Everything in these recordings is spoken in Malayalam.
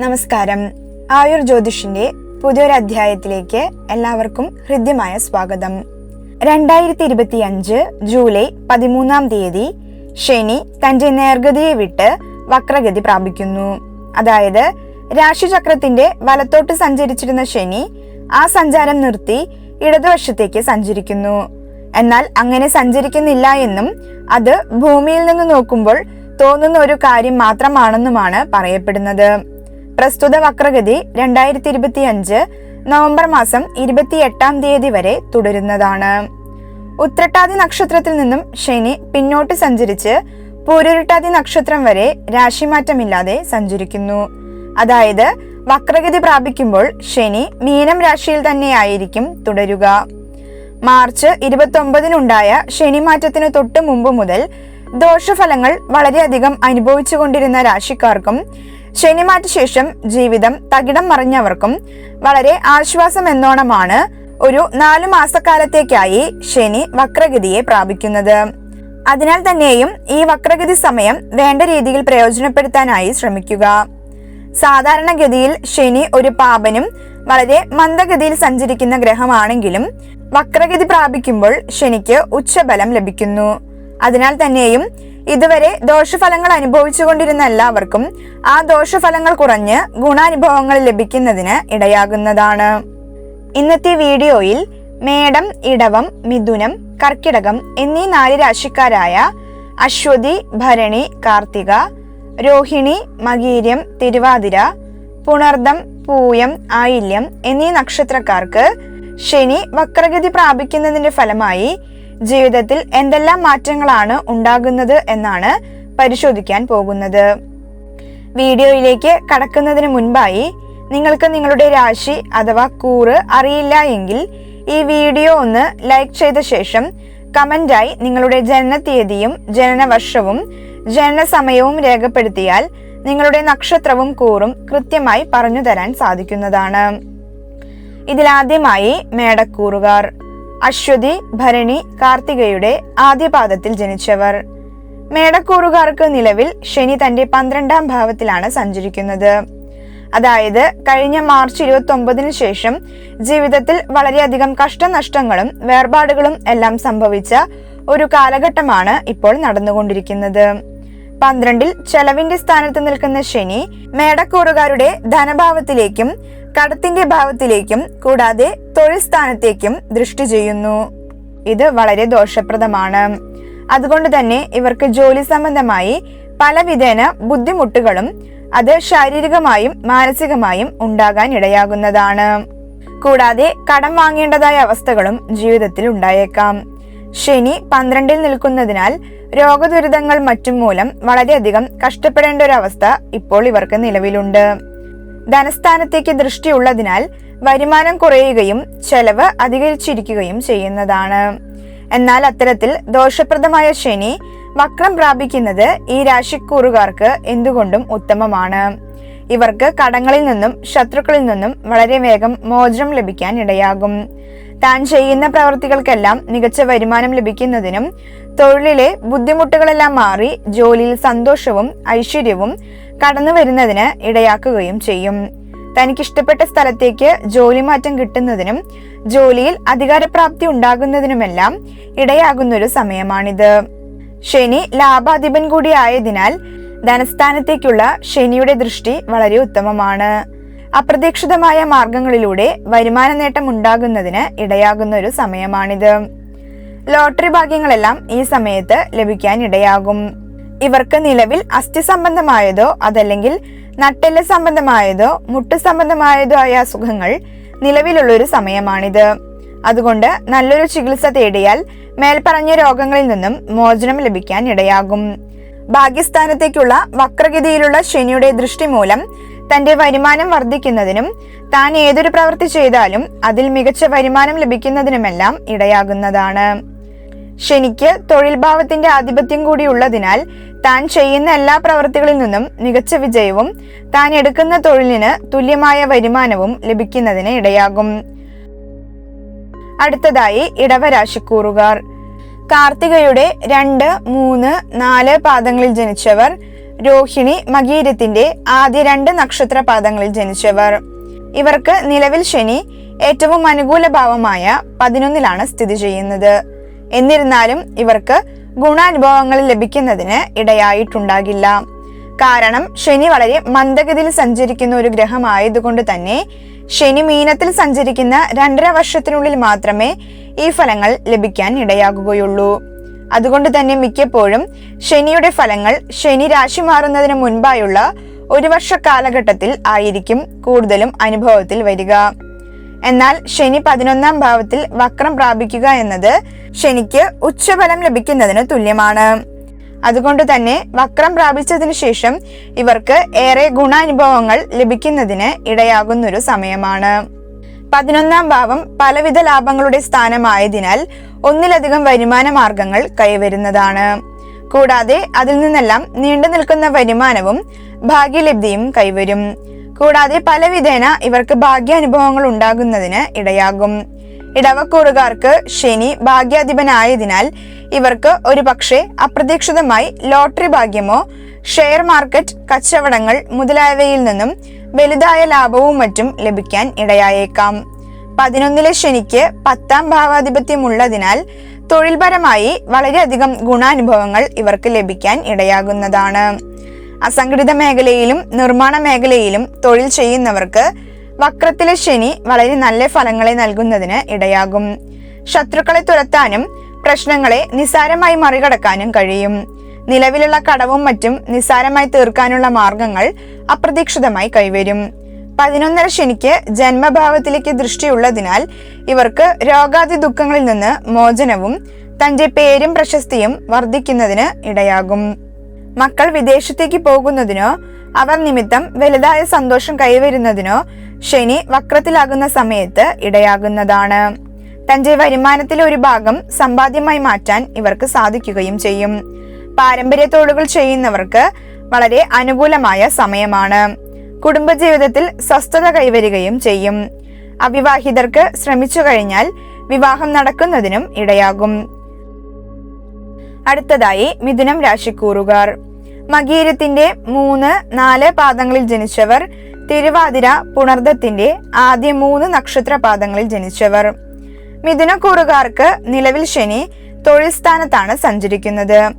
നമസ്കാരം. ആയുർ ജ്യോതിഷിന്റെ പുതിയൊരു അധ്യായത്തിലേക്ക് എല്ലാവർക്കും ഹൃദ്യമായ സ്വാഗതം. രണ്ടായിരത്തി ഇരുപത്തി അഞ്ച് ജൂലൈ പതിമൂന്നാം തീയതി ശനി തന്റെ നേർഗതിയെ വിട്ട് വക്രഗതി പ്രാപിക്കുന്നു. അതായത് രാശിചക്രത്തിന്റെ വലത്തോട്ട് സഞ്ചരിച്ചിരുന്ന ശനി ആ സഞ്ചാരം നിർത്തി ഇടതുവശത്തേക്ക് സഞ്ചരിക്കുന്നു. എന്നാൽ അങ്ങനെ സഞ്ചരിക്കുന്നില്ല എന്നും അത് ഭൂമിയിൽ നിന്ന് നോക്കുമ്പോൾ തോന്നുന്ന ഒരു കാര്യം മാത്രമാണെന്നുമാണ് പറയപ്പെടുന്നത്. പ്രസ്തുത വക്രഗതി രണ്ടായിരത്തി ഇരുപത്തി അഞ്ച് നവംബർ മാസം ഇരുപത്തി എട്ടാം തീയതി വരെ തുടരുന്നതാണ്. ഉത്രട്ടാതി നക്ഷത്രത്തിൽ നിന്നും ശനി പിന്നോട്ട് സഞ്ചരിച്ച് പൂരുരുട്ടാതി നക്ഷത്രം വരെ രാശിമാറ്റമില്ലാതെ സഞ്ചരിക്കുന്നു. അതായത് വക്രഗതി പ്രാപിക്കുമ്പോൾ ശനി മീനം രാശിയിൽ തന്നെയായിരിക്കും തുടരുക. മാർച്ച് ഇരുപത്തി ഒമ്പതിനുണ്ടായ ശനിമാറ്റത്തിന് തൊട്ട് മുമ്പ് മുതൽ ദോഷഫലങ്ങൾ വളരെയധികം അനുഭവിച്ചുകൊണ്ടിരുന്ന രാശിക്കാർക്കും ശനിമാറ്റ ശേഷം ജീവിതം തകിടം മറിഞ്ഞവർക്കും വളരെ ആശ്വാസം എന്നോണമാണ് ഒരു നാലു മാസക്കാലത്തേക്കായി ശനി വക്രഗതിയെ പ്രാപിക്കുന്നത്. അതിനാൽ തന്നെയും ഈ വക്രഗതി സമയം വേണ്ട രീതിയിൽ പ്രയോജനപ്പെടുത്താനായി ശ്രമിക്കുക. സാധാരണഗതിയിൽ ശനി ഒരു പാപനും വളരെ മന്ദഗതിയിൽ സഞ്ചരിക്കുന്ന ഗ്രഹമാണെങ്കിലും വക്രഗതി പ്രാപിക്കുമ്പോൾ ശനിക്ക് ഉച്ചബലം ലഭിക്കുന്നു. അതിനാൽ തന്നെയും ഇതുവരെ ദോഷഫലങ്ങൾ അനുഭവിച്ചുകൊണ്ടിരുന്ന എല്ലാവർക്കും ആ ദോഷഫലങ്ങൾ കുറഞ്ഞ് ഗുണാനുഭവങ്ങൾ ലഭിക്കുന്നതിന് ഇടയാകുന്നതാണ്. ഇന്നത്തെ വീഡിയോയിൽ മേടം ഇടവം മിഥുനം കർക്കിടകം എന്നീ നാല് രാശിക്കാരായ അശ്വതി ഭരണി കാർത്തിക രോഹിണി മകീര്യം തിരുവാതിര പുണർദം പൂയം ആയില്യം എന്നീ നക്ഷത്രക്കാർക്ക് ശനി വക്രഗതി പ്രാപിക്കുന്നതിന്റെ ഫലമായി ജീവിതത്തിൽ എന്തെല്ലാം മാറ്റങ്ങളാണ് ഉണ്ടാകുന്നത് എന്നാണ് പരിശോധിക്കാൻ പോകുന്നത്. വീഡിയോയിലേക്ക് കടക്കുന്നതിന് മുൻപായി നിങ്ങൾക്ക് നിങ്ങളുടെ രാശി അഥവാ കൂറ് അറിയില്ല എങ്കിൽ ഈ വീഡിയോ ഒന്ന് ലൈക്ക് ചെയ്ത ശേഷം കമന്റായി നിങ്ങളുടെ ജനനതീയതിയും ജനനവർഷവും ജനനസമയവും രേഖപ്പെടുത്തിയാൽ നിങ്ങളുടെ നക്ഷത്രവും കൂറും കൃത്യമായി പറഞ്ഞു തരാൻ സാധിക്കുന്നതാണ്. ഇതിലാദ്യമായി മേടക്കൂറുകാർ. അശ്വതി ഭരണി കാർത്തികയുടെ ആദ്യപാദത്തിൽ ജനിച്ചവർ. മേടക്കൂറുകാർക്ക് നിലവിൽ ശനി തന്റെ പന്ത്രണ്ടാം ഭാവത്തിലാണ് സഞ്ചരിക്കുന്നത്. അതായത് കഴിഞ്ഞ മാർച്ച് ഇരുപത്തി ഒമ്പതിന് ശേഷം ജീവിതത്തിൽ വളരെയധികം കഷ്ടനഷ്ടങ്ങളും വേർപാടുകളും എല്ലാം സംഭവിച്ച ഒരു കാലഘട്ടമാണ് ഇപ്പോൾ നടന്നുകൊണ്ടിരിക്കുന്നത്. പന്ത്രണ്ടിൽ ചെലവിന്റെ സ്ഥാനത്ത് നിൽക്കുന്ന ശനി മേടക്കൂറുകാരുടെ ധനഭാവത്തിലേക്കും കടത്തിന്റെ ഭാവത്തിലേക്കും കൂടാതെ തൊഴിൽ സ്ഥാനത്തേക്കും ദൃഷ്ടി ചെയ്യുന്നു. ഇത് വളരെ ദോഷപ്രദമാണ്. അതുകൊണ്ട് തന്നെ ഇവർക്ക് ജോലി സംബന്ധമായി പലവിധേന ബുദ്ധിമുട്ടുകളും അത് ശാരീരികമായും മാനസികമായും ഉണ്ടാകാൻ ഇടയാകുന്നതാണ്. കൂടാതെ കടം വാങ്ങേണ്ടതായ അവസ്ഥകളും ജീവിതത്തിൽ ഉണ്ടായേക്കാം. ശനി പന്ത്രണ്ടിൽ നിൽക്കുന്നതിനാൽ രോഗദുരിതങ്ങൾ മറ്റും മൂലം വളരെയധികം കഷ്ടപ്പെടേണ്ട ഒരു അവസ്ഥ ഇപ്പോൾ ഇവർക്ക് നിലവിലുണ്ട്. ധനസ്ഥാനത്തേക്ക് ദൃഷ്ടിയുള്ളതിനാൽ വരുമാനം കുറയുകയും ചെലവ് അധികരിച്ചിരിക്കുകയും ചെയ്യുന്നതാണ്. എന്നാൽ അത്തരത്തിൽ ദോഷപ്രദമായ ശനി വക്രം പ്രാപിക്കുന്നത് ഈ രാശിക്കൂറുകാർക്ക് എന്തുകൊണ്ടും ഉത്തമമാണ്. ഇവർക്ക് കടങ്ങളിൽ നിന്നും ശത്രുക്കളിൽ നിന്നും വളരെ വേഗം മോചനം ലഭിക്കാൻ ഇടയാകും. താൻ ചെയ്യുന്ന പ്രവൃത്തികൾക്കെല്ലാം മികച്ച വരുമാനം ലഭിക്കുന്നതിനും തൊഴിലിലെ ബുദ്ധിമുട്ടുകളെല്ലാം മാറി ജോലിയിൽ സന്തോഷവും ഐശ്വര്യവും കടന്നു വരുന്നതിന് ഇടയാക്കുകയും ചെയ്യും. തനിക്ക് ഇഷ്ടപ്പെട്ട സ്ഥലത്തേക്ക് ജോലി മാറ്റം കിട്ടുന്നതിനും ജോലിയിൽ അധികാരപ്രാപ്തി ഉണ്ടാകുന്നതിനുമെല്ലാം ഇടയാകുന്നൊരു സമയമാണിത്. ശനി ലാഭാധിപൻ കൂടിയായതിനാൽ ധനസ്ഥാനത്തേക്കുള്ള ശനിയുടെ ദൃഷ്ടി വളരെ ഉത്തമമാണ്. അപ്രതീക്ഷിതമായ മാർഗങ്ങളിലൂടെ വരുമാന നേട്ടം ഉണ്ടാകുന്നതിന് ഇടയാകുന്ന ഒരു സമയമാണിത്. ലോട്ടറി ഭാഗ്യങ്ങളെല്ലാം ഈ സമയത്ത് ലഭിക്കാൻ ഇടയാകും. ഇവർക്ക് നിലവിൽ അസ്ഥി സംബന്ധമായതോ അതല്ലെങ്കിൽ നട്ടെല്ല് സംബന്ധമായതോ മുട്ട് സംബന്ധമായതോ ആയ അസുഖങ്ങൾ നിലവിലുള്ള ഒരു സമയമാണിത്. അതുകൊണ്ട് നല്ലൊരു ചികിത്സ തേടിയാൽ മേൽപ്പറഞ്ഞ രോഗങ്ങളിൽ നിന്നും മോചനം ലഭിക്കാൻ ഇടയാകും. ഭാഗ്യസ്ഥാനത്തേക്കുള്ള വക്രഗതിയിലുള്ള ശനിയുടെ ദൃഷ്ടി മൂലം തന്റെ വരുമാനം വർദ്ധിക്കുന്നതിനും താൻ ഏതൊരു പ്രവൃത്തി ചെയ്താലും അതിൽ മികച്ച വരുമാനം ലഭിക്കുന്നതിനുമെല്ലാം ഇടയാകുന്നതാണ്. ശനിക്ക് തൊഴിൽ ഭാവത്തിന്റെ ആധിപത്യം കൂടി ഉള്ളതിനാൽ താൻ ചെയ്യുന്ന എല്ലാ പ്രവൃത്തികളിൽ നിന്നും മികച്ച വിജയവും താൻ എടുക്കുന്ന തൊഴിലിന് തുല്യമായ വരുമാനവും ലഭിക്കുന്നതിന് ഇടയാകും. അടുത്തതായി ഇടവരാശിക്കൂറുകാർ. കാർത്തികയുടെ രണ്ട് മൂന്ന് നാല് പാദങ്ങളിൽ ജനിച്ചവർ രോഹിണി മകീരത്തിന്റെ ആദ്യ രണ്ട് നക്ഷത്ര പാദങ്ങളിൽ ജനിച്ചവർ. ഇവർക്ക് നിലവിൽ ശനി ഏറ്റവും അനുകൂല ഭാവമായ പതിനൊന്നിലാണ് സ്ഥിതി ചെയ്യുന്നത്. എന്നിരുന്നാലും ഇവർക്ക് ഗുണാനുഭവങ്ങൾ ലഭിക്കുന്നതിന് ഇടയായിട്ടുണ്ടാകില്ല. കാരണം ശനി വളരെ മന്ദഗതിയിൽ സഞ്ചരിക്കുന്ന ഒരു ഗ്രഹമായതുകൊണ്ട് തന്നെ ശനി മീനത്തിൽ സഞ്ചരിക്കുന്ന രണ്ടര വർഷത്തിനുള്ളിൽ മാത്രമേ ഈ ഫലങ്ങൾ ലഭിക്കാൻ ഇടയാകുകയുള്ളൂ. അതുകൊണ്ട് തന്നെ മിക്കപ്പോഴും ശനിയുടെ ഫലങ്ങൾ ശനി രാശി മാറുന്നതിന് മുൻപായുള്ള ഒരു വർഷ കാലഘട്ടത്തിൽ ആയിരിക്കും കൂടുതലും അനുഭവത്തിൽ വരിക. എന്നാൽ ശനി പതിനൊന്നാം ഭാവത്തിൽ വക്രം പ്രാപിക്കുക എന്നത് ശനിക്ക് ഉച്ചഫലം ലഭിക്കുന്നതിന് തുല്യമാണ്. അതുകൊണ്ട് തന്നെ വക്രം പ്രാപിച്ചതിന് ശേഷം ഇവർക്ക് ഏറെ ഗുണാനുഭവങ്ങൾ ലഭിക്കുന്നതിന് ഇടയാകുന്നൊരു സമയമാണ്. പതിനൊന്നാം ഭാവം പലവിധ ലാഭങ്ങളുടെ സ്ഥാനമായതിനാൽ ഒന്നിലധികം വരുമാന മാർഗങ്ങൾ കൈവരുന്നതാണ്. കൂടാതെ അതിൽ നിന്നെല്ലാം നീണ്ടു നിൽക്കുന്ന വരുമാനവും ഭാഗ്യലബ്ധിയും കൈവരും. കൂടാതെ പലവിധേന ഇവർക്ക് ഭാഗ്യാനുഭവങ്ങൾ ഉണ്ടാകുന്നതിന് ഇടയാകും. ഇടവക്കൂറുകാർക്ക് ശനി ഭാഗ്യാധിപനായതിനാൽ ഇവർക്ക് ഒരു പക്ഷേ അപ്രതീക്ഷിതമായി ലോട്ടറി ഭാഗ്യമോ ഷെയർ മാർക്കറ്റ് കച്ചവടങ്ങൾ മുതലായവയിൽ നിന്നും വലുതായ ലാഭവും മറ്റും ലഭിക്കാൻ ഇടയായേക്കാം. പതിനൊന്നിലെ ശനിക്ക് പത്താം ഭാവാധിപത്യം ഉള്ളതിനാൽ തൊഴിൽപരമായി വളരെയധികം ഗുണാനുഭവങ്ങൾ ഇവർക്ക് ലഭിക്കാൻ ഇടയാകുന്നതാണ്. അസംഘടിത മേഖലയിലും നിർമ്മാണ മേഖലയിലും തൊഴിൽ ചെയ്യുന്നവർക്ക് വക്രത്തിലെ ശനി വളരെ നല്ല ഫലങ്ങളെ നൽകുന്നതിന് ഇടയാകും. ശത്രുക്കളെ തുരത്താനും പ്രശ്നങ്ങളെ നിസാരമായി മറികടക്കാനും കഴിയും. നിലവിലുള്ള കടവും മറ്റും നിസാരമായി തീർക്കാനുള്ള മാർഗങ്ങൾ അപ്രതീക്ഷിതമായി കൈവരും. പതിനൊന്നര ശനിക്ക് ജന്മഭാവത്തിലേക്ക് ദൃഷ്ടിയുള്ളതിനാൽ ഇവർക്ക് രോഗാദി ദുഃഖങ്ങളിൽ നിന്ന് മോചനവും തന്റെ പേരും പ്രശസ്തിയും വർദ്ധിക്കുന്നതിന് ഇടയാകും. മക്കൾ വിദേശത്തേക്ക് പോകുന്നതിനോ അവർ നിമിത്തം വലുതായ സന്തോഷം കൈവരുന്നതിനോ ശനി വക്രത്തിലാകുന്ന സമയത്ത് ഇടയാകുന്നതാണ്. തന്റെ വരുമാനത്തിലെ ഒരു ഭാഗം സമ്പാദ്യമായി മാറ്റാൻ ഇവർക്ക് സാധിക്കുകയും ചെയ്യും. പാരമ്പര്യ തൊഴിലുകൾ ചെയ്യുന്നവർക്ക് വളരെ അനുകൂലമായ സമയമാണ്. കുടുംബജീവിതത്തിൽ സ്വസ്ഥത കൈവരികയും ചെയ്യും. അവിവാഹിതർക്ക് ശ്രമിച്ചു കഴിഞ്ഞാൽ വിവാഹം നടക്കുന്നതിനും ഇടയാകും. അടുത്തതായി മിഥുനം രാശിക്കൂറുകാർ. മകീരത്തിന്റെ മൂന്ന് നാല് പാദങ്ങളിൽ ജനിച്ചവർ തിരുവാതിര പുണർദത്തിന്റെ ആദ്യ മൂന്ന് നക്ഷത്ര പാദങ്ങളിൽ ജനിച്ചവർ. മിഥുനക്കൂറുകാർക്ക് നിലവിൽ ശനി തൊഴിൽ സ്ഥാനത്താണ് സഞ്ചരിക്കുന്നത്.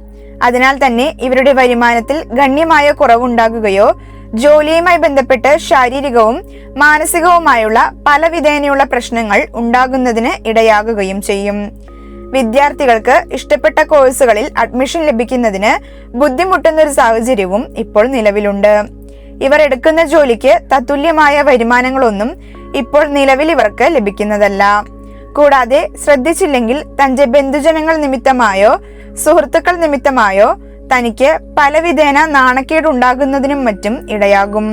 അതിനാൽ തന്നെ ഇവരുടെ വരുമാനത്തിൽ ഗണ്യമായ കുറവുണ്ടാകുകയോ ജോലിയുമായി ബന്ധപ്പെട്ട് ശാരീരികവും മാനസികവുമായുള്ള പലവിധേനയുള്ള പ്രശ്നങ്ങൾ ഉണ്ടാകുന്നതിന് ഇടയാകുകയും ചെയ്യും. വിദ്യാർത്ഥികൾക്ക് ഇഷ്ടപ്പെട്ട കോഴ്സുകളിൽ അഡ്മിഷൻ ലഭിക്കുന്നതിന് ബുദ്ധിമുട്ടുന്ന ഒരു സാഹചര്യവും ഇപ്പോൾ നിലവിലുണ്ട്. ഇവർ എടുക്കുന്ന ജോലിക്ക് തത്തുല്യമായ വരുമാനങ്ങളൊന്നും ഇപ്പോൾ നിലവിൽ ഇവർക്ക് ലഭിക്കുന്നതല്ല. കൂടാതെ ശ്രദ്ധിച്ചില്ലെങ്കിൽ തന്റെ ബന്ധുജനങ്ങൾ നിമിത്തമായോ സുഹൃത്തുക്കൾ നിമിത്തമായോ തനിക്ക് പലവിധേന നാണക്കേടുണ്ടാകുന്നതിനും മറ്റും ഇടയാകും.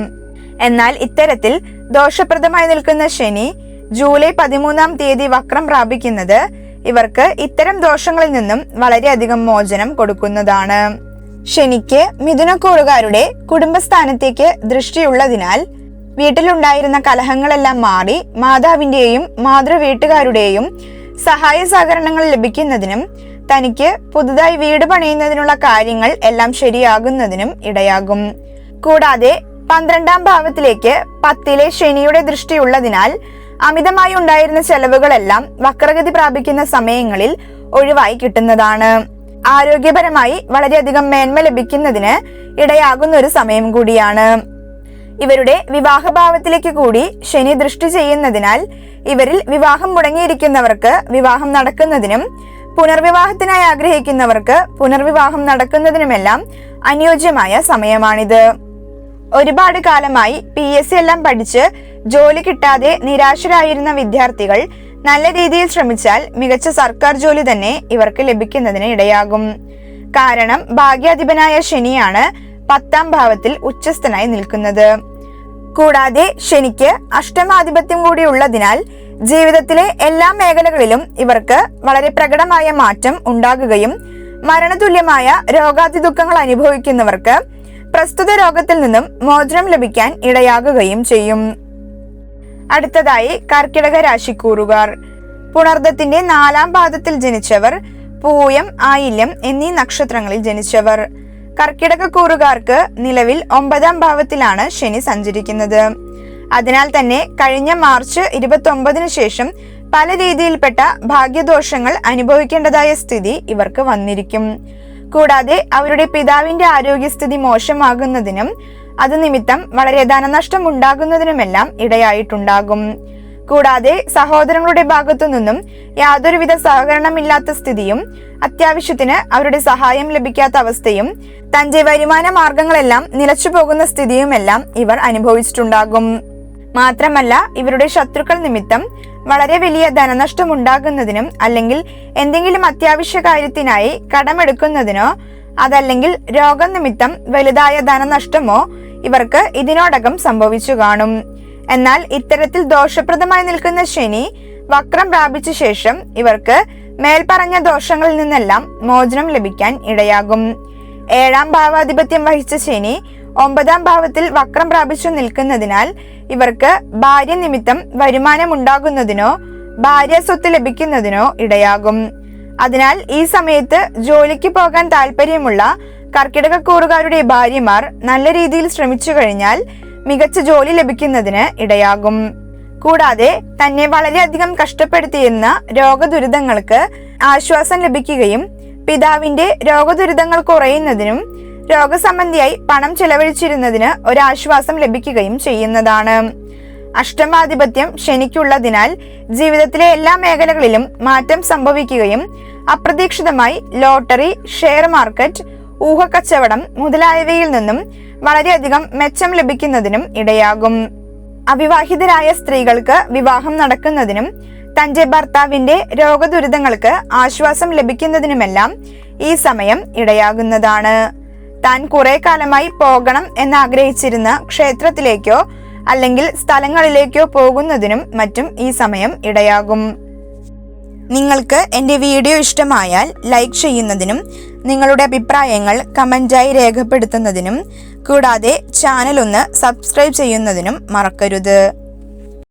എന്നാൽ ഇത്തരത്തിൽ ദോഷപ്രദമായി നിൽക്കുന്ന ശനി ജൂലൈ പതിമൂന്നാം തീയതി വക്രം പ്രാപിക്കുന്നത് ഇവർക്ക് ഇത്തരം ദോഷങ്ങളിൽ നിന്നും വളരെയധികം മോചനം കൊടുക്കുന്നതാണ്. ശനിക്ക് മിഥുനക്കൂറുകാരുടെ കുടുംബസ്ഥാനത്തേക്ക് ദൃഷ്ടിയുള്ളതിനാൽ വീട്ടിലുണ്ടായിരുന്ന കലഹങ്ങളെല്ലാം മാറി മാതാവിന്റെയും മാതൃവീട്ടുകാരുടെയും സഹായ സഹകരണങ്ങൾ ലഭിക്കുന്നതിനും തനിക്ക് പുതുതായി വീട് പണിയുന്നതിനുള്ള കാര്യങ്ങൾ എല്ലാം ശരിയാകുന്നതിനും ഇടയാകും. കൂടാതെ പന്ത്രണ്ടാം ഭാവത്തിലേക്ക് പത്തിലെ ശനിയുടെ ദൃഷ്ടിയുള്ളതിനാൽ അമിതമായി ഉണ്ടായിരുന്ന ചെലവുകളെല്ലാം വക്രഗതി പ്രാപിക്കുന്ന സമയങ്ങളിൽ ഒഴിവായി കിട്ടുന്നതാണ്. ആരോഗ്യപരമായി വളരെയധികം മേന്മ ലഭിക്കുന്നതിന് ഇടയാകുന്ന ഒരു സമയം കൂടിയാണ്. ഇവരുടെ വിവാഹഭാവത്തിലേക്ക് കൂടി ശനി ദൃഷ്ടി ചെയ്യുന്നതിനാൽ ഇവരിൽ വിവാഹം മുടങ്ങിയിരിക്കുന്നവർക്ക് വിവാഹം നടക്കുന്നതിനും പുനർവിവാഹത്തിനായി ആഗ്രഹിക്കുന്നവർക്ക് പുനർവിവാഹം നടക്കുന്നതിനുമെല്ലാം അനുയോജ്യമായ സമയമാണിത്. ഒരുപാട് കാലമായി പി എസ് സി എല്ലാം പഠിച്ച് ജോലി കിട്ടാതെ നിരാശരായിരുന്ന വിദ്യാർത്ഥികൾ നല്ല രീതിയിൽ ശ്രമിച്ചാൽ മികച്ച സർക്കാർ ജോലി തന്നെ ഇവർക്ക് ലഭിക്കുന്നതിന് ഇടയാകും. കാരണം ഭാഗ്യാധിപനായ ശനിയാണ് പത്താം ഭാവത്തിൽ ഉച്ചസ്ഥനായി നിൽക്കുന്നത്. കൂടാതെ ശനിക്ക് അഷ്ടമാധിപത്യം കൂടി ഉള്ളതിനാൽ ജീവിതത്തിലെ എല്ലാ മേഖലകളിലും ഇവർക്ക് വളരെ പ്രകടമായ മാറ്റം ഉണ്ടാകുകയും മരണതുല്യമായ രോഗാതി ദുഃഖങ്ങൾ അനുഭവിക്കുന്നവർക്ക് പ്രസ്തുത രോഗത്തിൽ നിന്നും മോചനം ലഭിക്കാൻ ഇടയാകുകയും ചെയ്യും. അടുത്തതായി കർക്കിടക രാശിക്കൂറുകാർ. പുണർദ്ദത്തിന്റെ നാലാം പാദത്തിൽ ജനിച്ചവർ പൂയം ആയില്യം എന്നീ നക്ഷത്രങ്ങളിൽ ജനിച്ചവർ. കർക്കിടക കൂറുകാർക്ക് നിലവിൽ ഒമ്പതാം ഭാവത്തിലാണ് ശനി സഞ്ചരിക്കുന്നത്. അതിനാൽ തന്നെ കഴിഞ്ഞ മാർച്ച് ഇരുപത്തി ഒമ്പതിനു ശേഷം പല രീതിയിൽപ്പെട്ട ഭാഗ്യദോഷങ്ങൾ അനുഭവിക്കേണ്ടതായ സ്ഥിതി ഇവർക്ക് വന്നിരിക്കും. കൂടാതെ അവരുടെ പിതാവിന്റെ ആരോഗ്യസ്ഥിതി മോശമാകുന്നതിനും അത് നിമിത്തം വളരെ ധനനഷ്ടം ഉണ്ടാകുന്നതിനുമെല്ലാം ഇടയായിട്ടുണ്ടാകും. കൂടാതെ സഹോദരങ്ങളുടെ ഭാഗത്തു നിന്നും യാതൊരുവിധ സഹകരണമില്ലാത്ത സ്ഥിതിയും അത്യാവശ്യത്തിന് അവരുടെ സഹായം ലഭിക്കാത്ത അവസ്ഥയും തന്റെ വരുമാന മാർഗങ്ങളെല്ലാം നിലച്ചു പോകുന്ന സ്ഥിതിയുമെല്ലാം ഇവർ അനുഭവിച്ചിട്ടുണ്ടാകും. മാത്രമല്ല ഇവരുടെ ശത്രുക്കൾ നിമിത്തം വളരെ വലിയ ധനനഷ്ടം ഉണ്ടാകുന്നതിനും അല്ലെങ്കിൽ എന്തെങ്കിലും അത്യാവശ്യ കാര്യത്തിനായി കടമെടുക്കുന്നതിനോ അതല്ലെങ്കിൽ രോഗം നിമിത്തം വലുതായ ധനനഷ്ടമോ ഇവർക്ക് ഇതിനോടകം സംഭവിച്ചു കാണും. എന്നാൽ ഇത്തരത്തിൽ ദോഷപ്രദമായി നിൽക്കുന്ന ശനി വക്രം പ്രാപിച്ച ശേഷം ഇവർക്ക് മേൽപ്പറഞ്ഞ ദോഷങ്ങളിൽ നിന്നെല്ലാം മോചനം ലഭിക്കാൻ ഇടയാകും. ഏഴാം ഭാവാധിപത്യം വഹിച്ച ശനി ഒമ്പതാം ഭാവത്തിൽ വക്രം പ്രാപിച്ചു നിൽക്കുന്നതിനാൽ ഇവർക്ക് ഭാര്യ നിമിത്തം വരുമാനം ഉണ്ടാകുന്നതിനോ ഭാര്യ സ്വത്ത് ലഭിക്കുന്നതിനോ ഇടയാകും. അതിനാൽ ഈ സമയത്ത് ജോലിക്ക് പോകാൻ താല്പര്യമുള്ള കർക്കിടകക്കൂറുകാരുടെ ഭാര്യമാർ നല്ല രീതിയിൽ ശ്രമിച്ചു കഴിഞ്ഞാൽ മികച്ച ജോലി ലഭിക്കുന്നതിന് ഇടയാകും. കൂടാതെ തന്നെ വളരെയധികം കഷ്ടപ്പെടുത്തിയെന്ന രോഗദുരിതങ്ങൾക്ക് ആശ്വാസം ലഭിക്കുകയും പിതാവിന്റെ രോഗദുരിതങ്ങൾ കുറയുന്നതിനും രോഗസംബന്ധിയായി പണം ചെലവഴിച്ചിരുന്നതിന് ഒരാശ്വാസം ലഭിക്കുകയും ചെയ്യുന്നതാണ്. അഷ്ടമാധിപത്യം ശനിക്കുള്ളതിനാൽ ജീവിതത്തിലെ എല്ലാ മേഖലകളിലും മാറ്റം സംഭവിക്കുകയും അപ്രതീക്ഷിതമായി ലോട്ടറി ഷെയർ മാർക്കറ്റ് ഊഹക്കച്ചവടം മുതലായവയിൽ നിന്നും വളരെയധികം മെച്ചം ലഭിക്കുന്നതിനും ഇടയാകും. അവിവാഹിതരായ സ്ത്രീകൾക്ക് വിവാഹം നടക്കുന്നതിനും തന്റെ ഭർത്താവിന്റെ രോഗദുരിതങ്ങൾക്ക് ആശ്വാസം ലഭിക്കുന്നതിനുമെല്ലാം ഈ സമയം ഇടയാകുന്നതാണ്. താൻ കുറെ കാലമായി പോകണം എന്നാഗ്രഹിച്ചിരുന്ന ക്ഷേത്രത്തിലേക്കോ അല്ലെങ്കിൽ സ്ഥലങ്ങളിലേക്കോ പോകുന്നതിനും മറ്റും ഈ സമയം ഇടയാകും. നിങ്ങൾക്ക് എന്റെ വീഡിയോ ഇഷ്ടമായാൽ ലൈക്ക് ചെയ്യുന്നതിനും നിങ്ങളുടെ അഭിപ്രായങ്ങൾ കമന്റായി രേഖപ്പെടുത്തുന്നതിനും കൂടാതെ ചാനൽ ഒന്ന് സബ്സ്ക്രൈബ് ചെയ്യുന്നതിനും മറക്കരുത്.